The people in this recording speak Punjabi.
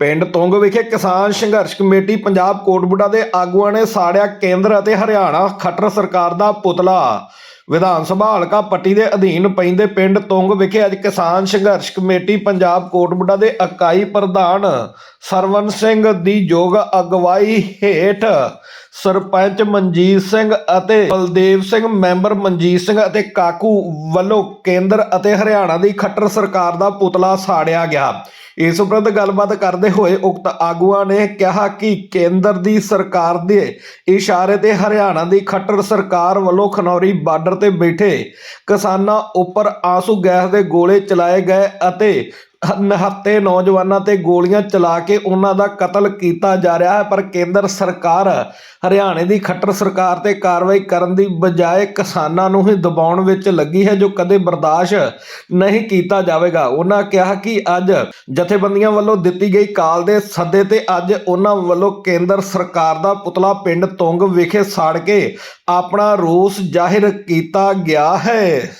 ਪਿੰਡ ਤੁੰਗ ਵਿਖੇ ਕਿਸਾਨ ਸੰਘਰਸ਼ ਕਮੇਟੀ ਪੰਜਾਬ ਕੋਟਬੁੱਡਾ ਦੇ ਆਗੂਆਂ ਨੇ ਸਾੜਿਆ ਕੇਂਦਰ ਅਤੇ ਹਰਿਆਣਾ ਖੱਟਰ ਸਰਕਾਰ ਦਾ ਪੁਤਲਾ। ਵਿਧਾਨ ਸਭਾ ਹਲਕਾ ਪੱਟੀ ਦੇ ਅਧੀਨ ਪੈਂਦੇ ਪਿੰਡ ਤੁੰਗ ਵਿਖੇ ਅੱਜ ਕਿਸਾਨ ਸੰਘਰਸ਼ ਕਮੇਟੀ ਪੰਜਾਬ ਕੋਟਬੁੱਡਾ ਦੇ ਇਕਾਈ ਪ੍ਰਧਾਨ ਸਰਵਨ ਸਿੰਘ ਦੀ ਯੋਗ ਅਗਵਾਈ ਹੇਠ ਸਰਪੰਚ ਮਨਜੀਤ ਸਿੰਘ ਅਤੇ ਬਲਦੇਵ ਸਿੰਘ, ਮੈਂਬਰ ਮਨਜੀਤ ਸਿੰਘ ਅਤੇ ਕਾਕੂ ਵੱਲੋਂ ਕੇਂਦਰ ਅਤੇ ਹਰਿਆਣਾ ਦੀ ਖੱਟਰ ਸਰਕਾਰ ਦਾ ਪੁਤਲਾ ਸਾੜਿਆ ਗਿਆ। ਇਸ ਉਪਰੰਤ ਗੱਲਬਾਤ ਕਰਦੇ ਹੋਏ ਉਕਤ ਆਗੂਆਂ ਨੇ ਕਿਹਾ ਕਿ ਕੇਂਦਰ ਦੀ ਸਰਕਾਰ ਦੇ ਇਸ਼ਾਰੇ ਤੇ ਹਰਿਆਣਾ ਦੀ ਖੱਟਰ ਸਰਕਾਰ ਵੱਲੋਂ ਖਨੌਰੀ ਬਾਰਡਰ ਤੇ ਬੈਠੇ ਕਿਸਾਨਾਂ ਉੱਪਰ ਆਂਸੂ ਗੈਸ ਦੇ ਗੋਲੇ ਚਲਾਏ ਗਏ ਅਤੇ ਨਹੱਤੇ ਨੌਜਵਾਨਾਂ ਤੇ ਗੋਲੀਆਂ ਚਲਾ ਕੇ ਉਹਨਾਂ ਦਾ ਕਤਲ ਕੀਤਾ ਜਾ ਰਿਹਾ ਹੈ, ਪਰ ਕੇਂਦਰ ਸਰਕਾਰ ਹਰਿਆਣੇ ਦੀ ਖੱਟਰ ਸਰਕਾਰ ਤੇ ਕਾਰਵਾਈ ਕਰਨ ਦੀ ਬਜਾਏ ਕਿਸਾਨਾਂ ਨੂੰ ਹੀ ਦਬਾਉਣ ਵਿੱਚ ਲੱਗੀ ਹੈ, ਜੋ ਕਦੇ ਬਰਦਾਸ਼ਤ ਨਹੀਂ ਕੀਤਾ ਜਾਵੇਗਾ। ਉਹਨਾਂ ਕਿਹਾ ਕਿ ਅੱਜ ਜਥੇਬੰਦੀਆਂ ਵੱਲੋਂ ਦਿੱਤੀ ਗਈ ਕਾਲ ਦੇ ਸੱਦੇ ਤੇ ਅੱਜ ਉਹਨਾਂ ਵੱਲੋਂ ਕੇਂਦਰ ਸਰਕਾਰ ਦਾ ਪੁਤਲਾ ਪਿੰਡ ਤੁੰਗ ਵਿਖੇ ਸਾੜ ਕੇ ਆਪਣਾ ਰੋਸ ਜ਼ਾਹਿਰ ਕੀਤਾ ਗਿਆ ਹੈ।